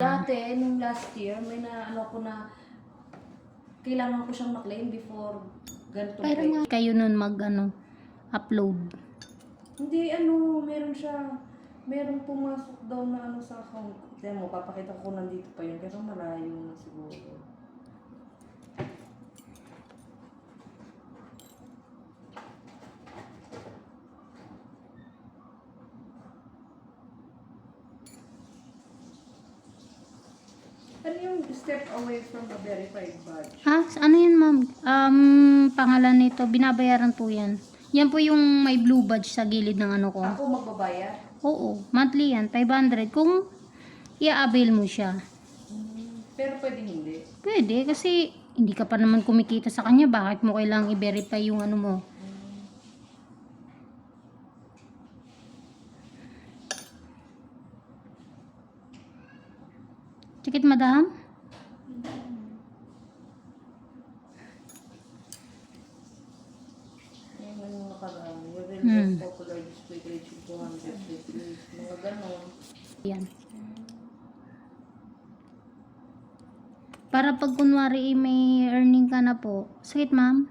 Dati, nung last year, may na ano ko na kailangan ko siyang maklaim before ganitong Pero nga kayo nun mag ano, upload. Hindi, ano, meron siya, meron pumasok daw na ano sa account. Tignan mo, papakita ko nandito pa yun, pero malayo na siguro. Step away from a verified badge? Ha? Ano yan ma'am? Um, pangalan nito, binabayaran po yan. Yan po yung may blue badge sa gilid ng ano ko. Ako magbabayad? Oo, monthly yan, 500. Kung i-avail mo siya. Pero pwede hindi. Pwede, kasi hindi ka pa naman kumikita sa kanya. Bakit mo kailangang i-verify yung ano mo? Tikit madam? Yan lang yung nakaraan. Yung Hmm. really popular display grade yung 250. Mga ganon. Yan. Para pag kunwari eh, may earning ka na po. Sakit ma'am?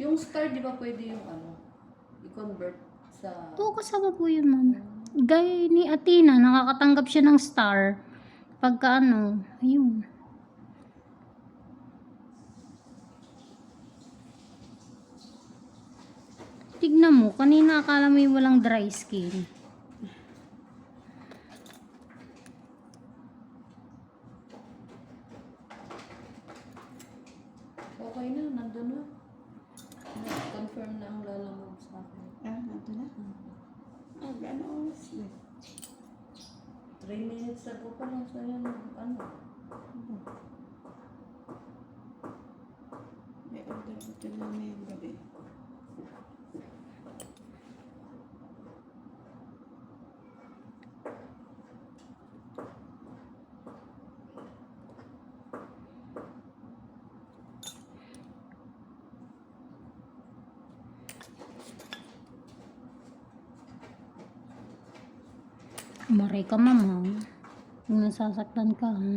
Yung star, di ba pwede yung ano, i-convert sa... Oo, kasama po yun ma'am. Gay ni Athena, nakakatanggap siya ng star. Pagka ano, ayun. Tignan mo, kanina akala mo yung walang dry skin. Okay na, nandun na. Confirm na ang lalamog sa akin. Ah, nato na. Ah, gano'n oras na. 3 minutes ago pa lang sa yan, ano. May order ko ito na may gabi. Maray ka ma'am ha. Kung nasasaktan ka ha.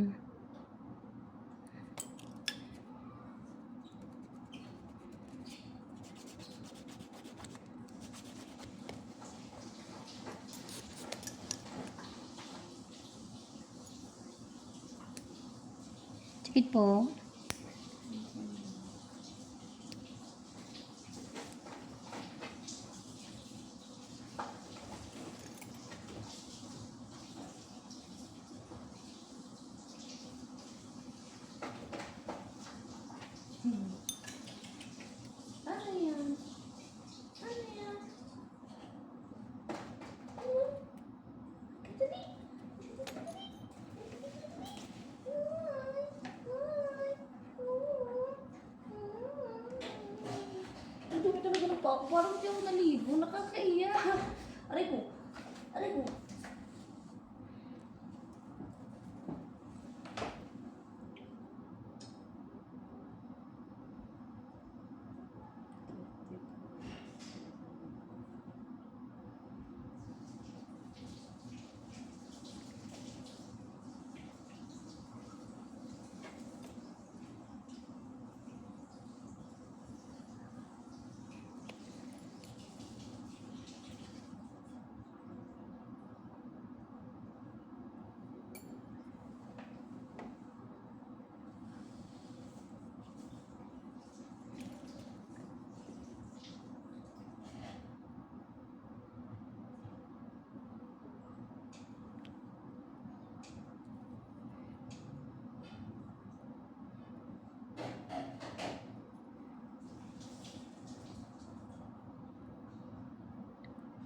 Sakit po. Ano yan? Ano yan? Ang dumi talaga ng pako. Parang hindi ako naligo. Nakakaiya. Aray ko. Aray ko.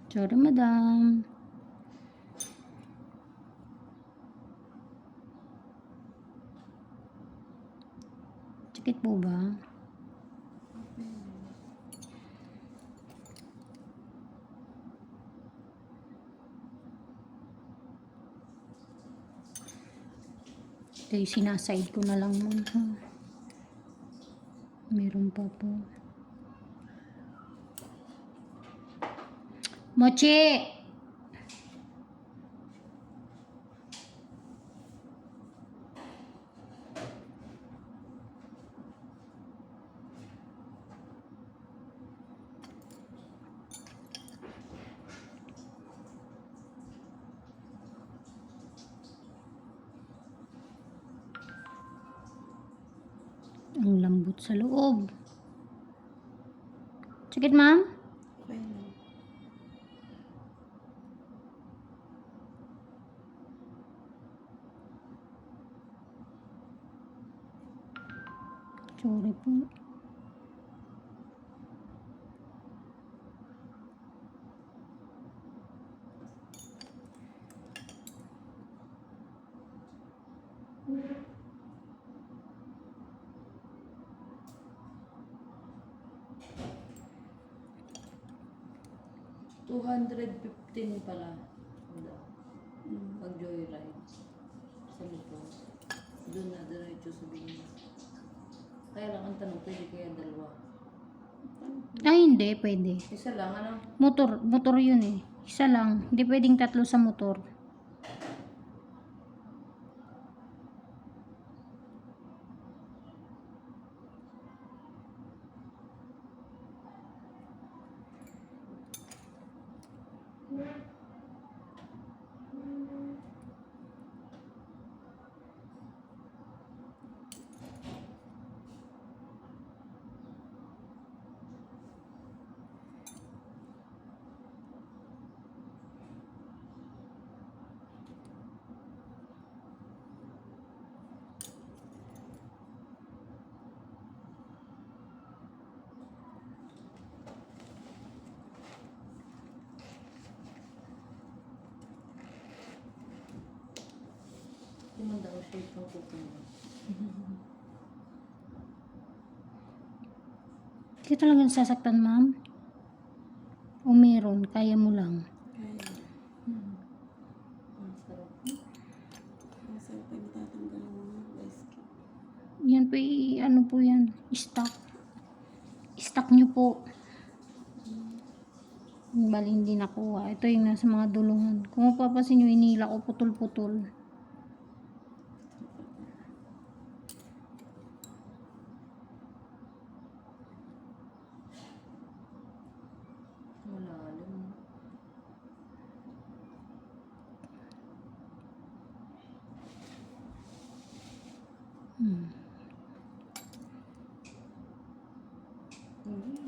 Sorry madam. Sakit po ba? Ito yung sinaside ko na lang muna. Meron pa po. Mochi. Ang lambot sa loob. Sakit, ma'am? Sorry po. Two hundred fifteen pala. Ano, Mm. Pag joyride. Sa motor. Doon na, diretso sabihin. Kaya lang ang tanong, pwede kaya dalawa? Ay, hindi. Pwede. Isa lang, ano? Motor. Motor yun eh. Isa lang. Hindi pwedeng tatlo sa motor. Kumanda ko shape ng kuko mo. Hindi talagang sasaktan, ma'am? O meron? Kaya mo lang. Yan po, ano po yan? Stock. Stock nyo po. Bali, hindi nakuha. Ito yung nasa mga dulungan. Kung mapapasin nyo, inila ko putol-putol. Malalim. Hmm. Hmm.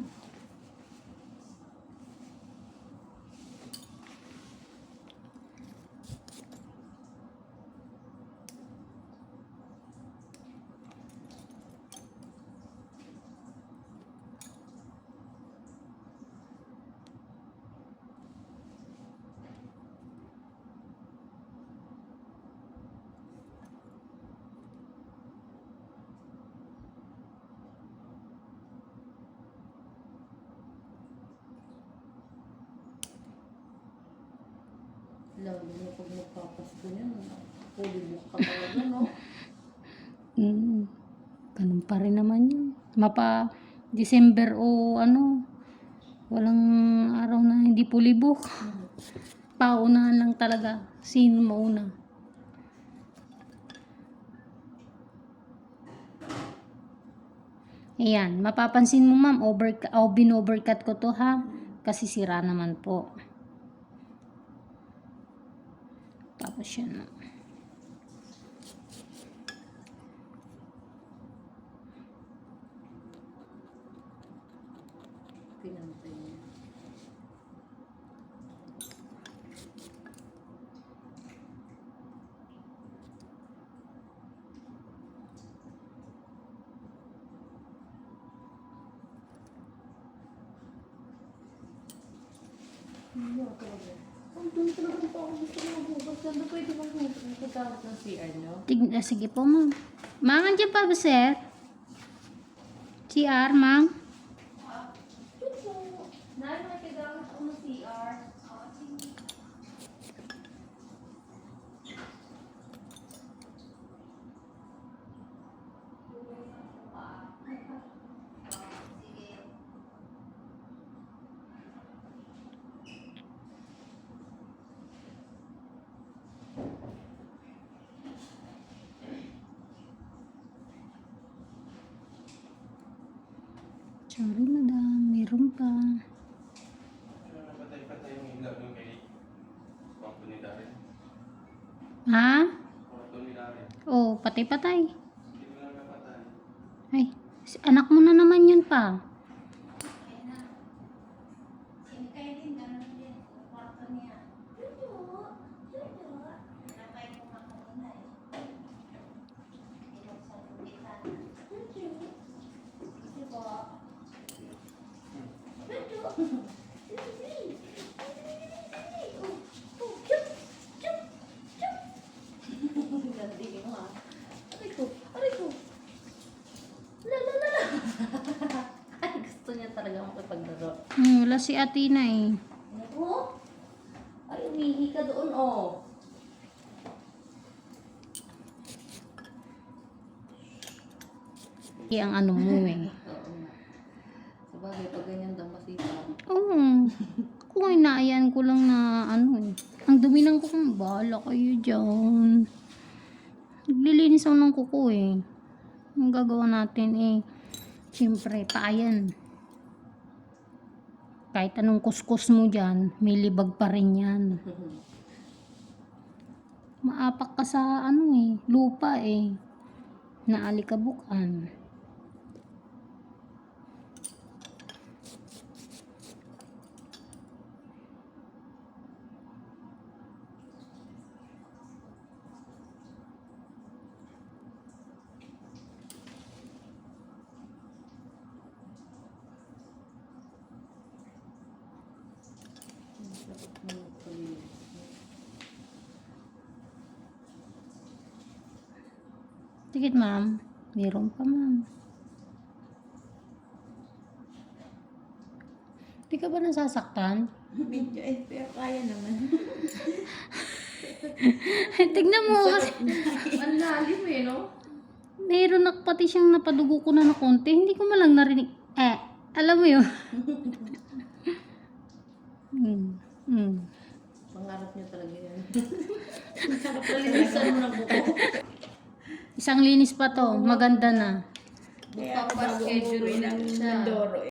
Lalo na pag magpapasko niyan, fully book ka talaga, no? Mm. Ganun pa rin naman yun. Mapa December o ano, walang araw na hindi pulibok. Paunahan lang talaga. Sino mauna? Ayan, mapapansin mo ma'am, over, oh, bin-overcut ko to ha. Kasi sira naman po. Tapos yun. no. Pinantay niya. Hindi Ang doon talaga pa ako gusto ko maghugas. Saan pwede bang magkakawat ng CR ah, sige po, ma'am. Ma'am, andyan pa ba, sir? CR, ma'am? Sorry, madam. Meron pa. Ha? Oh, patay-patay. Ay, anak mo na naman yun pa. Gandi mo ah. Aray ko, aray ko. La la la la. Ay, gusto niya talaga makipaglaro. Hmm, wala si Atina eh. Naku. Ay, umihi ka doon oh. Eh, ang ano mo eh. Sabagay, pag ganyan daw masipag. Oo. Kung inaayan ko lang na ano eh. Ang dumi ng kuko, bahala kayo dyan. Naglilinis ako ng kuko eh. Ang gagawa natin eh. Siyempre, paayan. Kahit anong kuskus mo dyan, may libag pa rin yan. Maapak ka sa ano eh, lupa eh. Naalikabukan. Tikit ma'am. Meron pa ma'am. Di ka ba nasasaktan? Medyo eh, pero kaya naman. Tignan mo kasi. Ang lalim eh, no? Meron na pati siyang napadugo ko na na konti. Hindi ko malang narinig. Eh, alam mo yun. hmm. Hmm. Pangarap niya talaga yan. Palinisan mo ng buko. Isang linis pa to. Maganda na. Kaya ako umuwi lang ng. Mindoro